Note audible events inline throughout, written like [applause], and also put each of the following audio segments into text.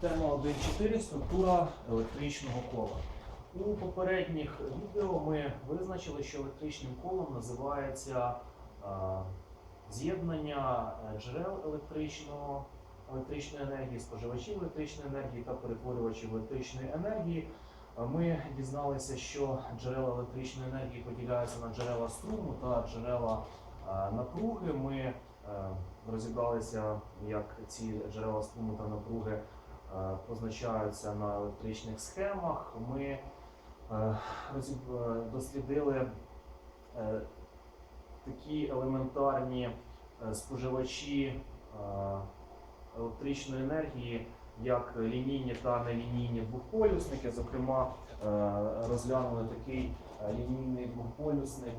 Тема 1.4. Структура електричного кола. У попередніх відео ми визначили, що електричним колом називається е, з'єднання е, джерел електричного, електричної енергії, споживачів електричної енергії та перетворювачів електричної енергії. Е, Ми дізналися, що джерела електричної енергії поділяються на джерела струму та джерела напруги. Ми розібралися, як ці джерела струму та напруги позначаються на електричних схемах. Ми е, е, дослідили е, такі елементарні е, споживачі е, електричної енергії, як лінійні та нелінійні двохполюсники. Зокрема, е, розглянули такий е, лінійний двохполюсник.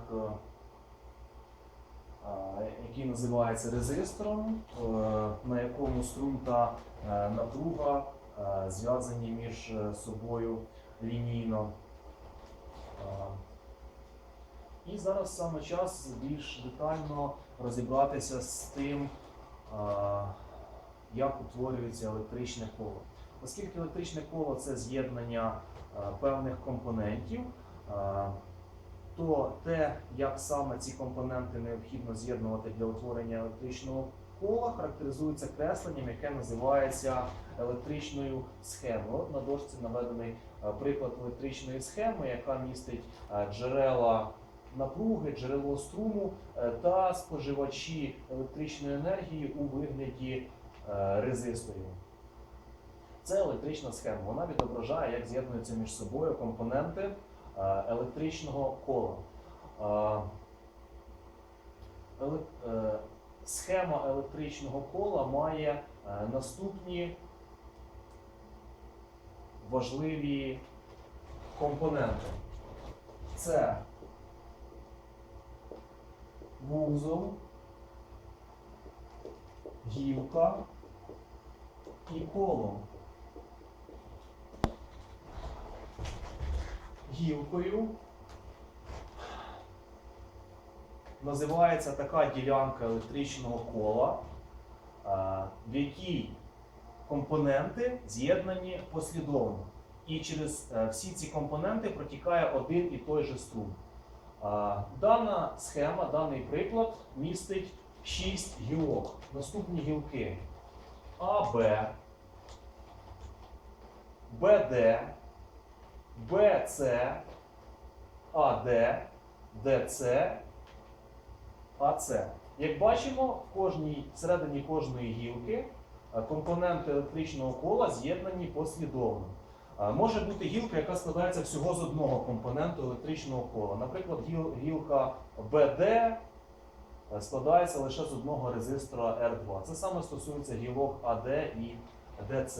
Е, який називається резистором, е, на якому струм та е, напруга зв'язані між собою лінійно. І зараз саме час більш детально розібратися з тим, як утворюється електричне коло. Оскільки електричне коло це з'єднання певних компонентів, то те, як саме ці компоненти необхідно з'єднувати для утворення електричного кола, характеризується кресленням, яке називається електричною схемою. От на дошці наведений е, приклад електричної схеми, яка містить е, джерела напруги, джерело струму е, та споживачі електричної енергії у вигляді резисторів. Це електрична схема. Вона відображає, як з'єднуються між собою компоненти електричного кола. Е, е, Схема електричного кола має е, наступні важливі компоненти. Це вузол, гілка і коло. Гілкою називається така ділянка електричного кола, в якій компоненти з'єднані послідовно. І через е, всі ці компоненти протікає один і той же струм. Дана схема, даний приклад містить 6 гілок. Наступні гілки АБ, БД, БЦ, АД, ДЦ, АЦ. Як бачимо, в кожній, всередині кожної гілки е, компоненти електричного кола з'єднані послідовно. Е, Може бути гілка, яка складається всього з одного компоненту електричного кола. Наприклад, гіл- гілка БД е, складається лише з одного резистора R2. Це саме стосується гілок АД і ДЦ.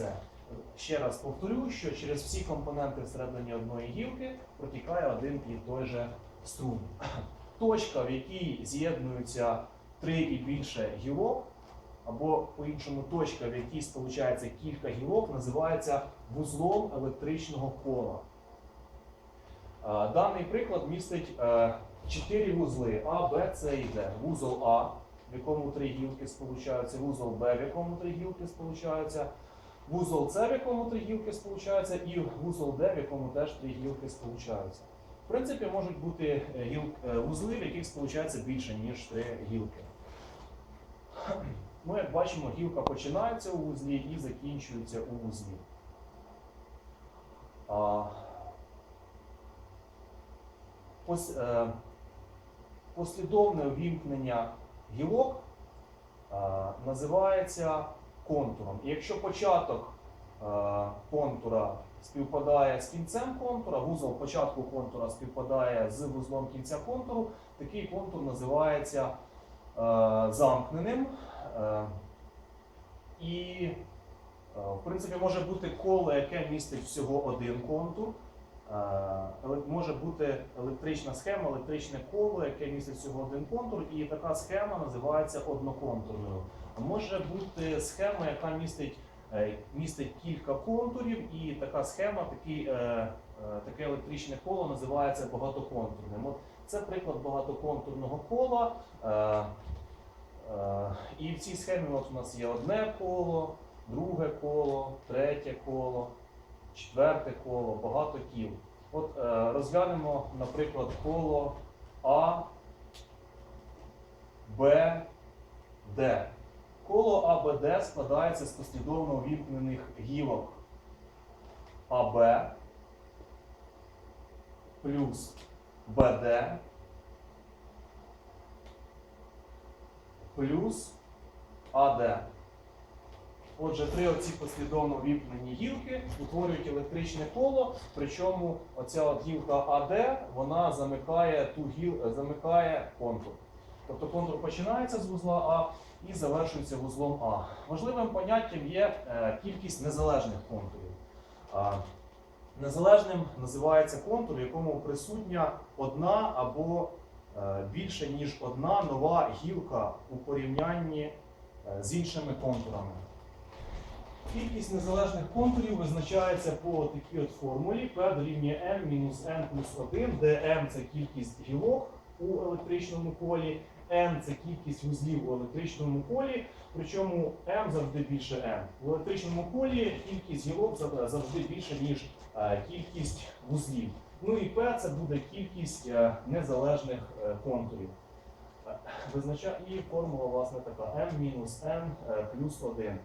Ще раз повторю, що через всі компоненти всередині одної гілки протікає один і той же струм. [clears throat] Точка, в якій з'єднуються три і більше гілок, або по-іншому точка, в якій сполучається кілька гілок, називається вузлом електричного кола. Е, Даний приклад містить е, чотири вузли А, Б, С і Д. Вузол А, в якому три гілки сполучаються, вузол Б, в якому три гілки сполучаються, вузол С, в якому три гілки сполучаються, і вузол Д, в якому теж три гілки сполучаються. В принципі, можуть бути е, е, вузли, в яких сполучається більше, ніж три гілки. Ну, як бачимо, гілка починається у вузлі і закінчується у вузлі. А, пос- е, Послідовне увімкнення гілок а, називається контуром. І якщо початок а, контура співпадає з кінцем контура, вузол початку контура співпадає з вузлом кінця контуру, такий контур називається е, замкненим. Е, і, е, в принципі, може бути коло, яке містить всього один контур. Е, Може бути електрична схема, електричне коло, яке містить всього один контур, і така схема називається одноконтурною. Може бути схема, яка містить, е, містить кілька контурів, і така схема, такий, е, таке електричне коло називається багатоконтурним. От це приклад багатоконтурного кола. І в цій схемі от у нас є одне коло, друге коло, третє коло, четверте коло, багато кіл. От е, розглянемо, наприклад, коло А, Б, Д. Коло АБД складається з послідовно увімкнених гілок АБ плюс БД плюс АД. Отже, три оці послідовно вімкнені гілки утворюють електричне коло, причому оця от гілка АД вона замикає ту гіл, замикає контур. Тобто контур починається з вузла А і завершується вузлом А. Важливим поняттям є е, кількість незалежних контурів. Незалежним називається контур, в якому присутня одна або е, більше ніж одна нова гілка у порівнянні е, з іншими контурами. Кількість незалежних контурів визначається по такій от формулі P дорівнює n мінус n плюс 1, де m це кількість гілок у електричному колі, n це кількість вузлів у електричному колі, причому m завжди більше n. У електричному колі кількість гілок завжди більше, ніж е, кількість вузлів. Ну і P це буде кількість е, незалежних е, контурів. І формула власне така m мінус n плюс 1.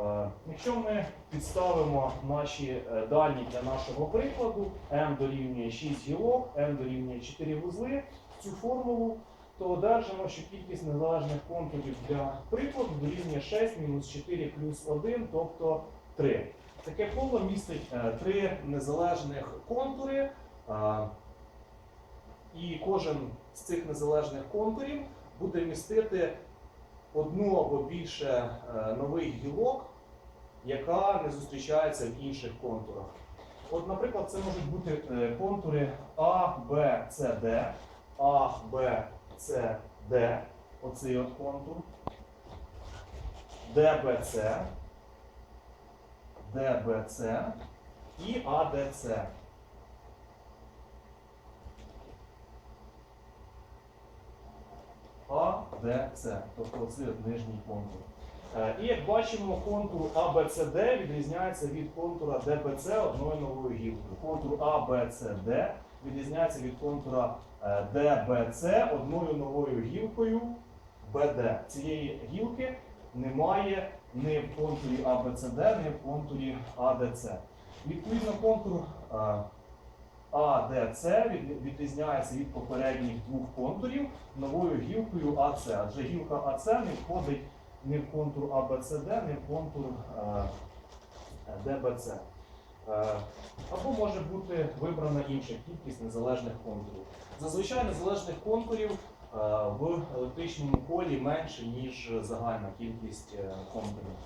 Е, Якщо ми підставимо наші е, дані для нашого прикладу, m дорівнює 6 гілок, n дорівнює 4 вузли, цю формулу, то одержимо, що кількість незалежних контурів для прикладу дорівнює 6 мінус 4 плюс 1, тобто 3. Таке коло містить е, три незалежних контури, е, і кожен з цих незалежних контурів буде містити одну або більше е, нових гілок, яка не зустрічається в інших контурах. От, наприклад, це можуть бути е, контури А, Б, С, Д, А, Б, С, Д, оцей от контур, Д, Б, С, Д, Б, С і А, Д, С. А, Д, С, тобто оцей от нижній контур. Е, І як бачимо, контур ABCD відрізняється від контура DBC одною новою гілкою. Контур ABCD відрізняється від контура е, DBC одною новою гілкою BD. Цієї гілки немає ні в контурі ABCD, ні в контурі ADC. Відповідно, контур е, ADC відрізняється від попередніх двох контурів новою гілкою AC. Адже гілка AC не входить ні в контур АБЦД, ні в контур ДБЦ. Е, Або може бути вибрана інша кількість незалежних контурів. Зазвичай незалежних контурів е, в електричному колі менше, ніж загальна кількість е, контурів.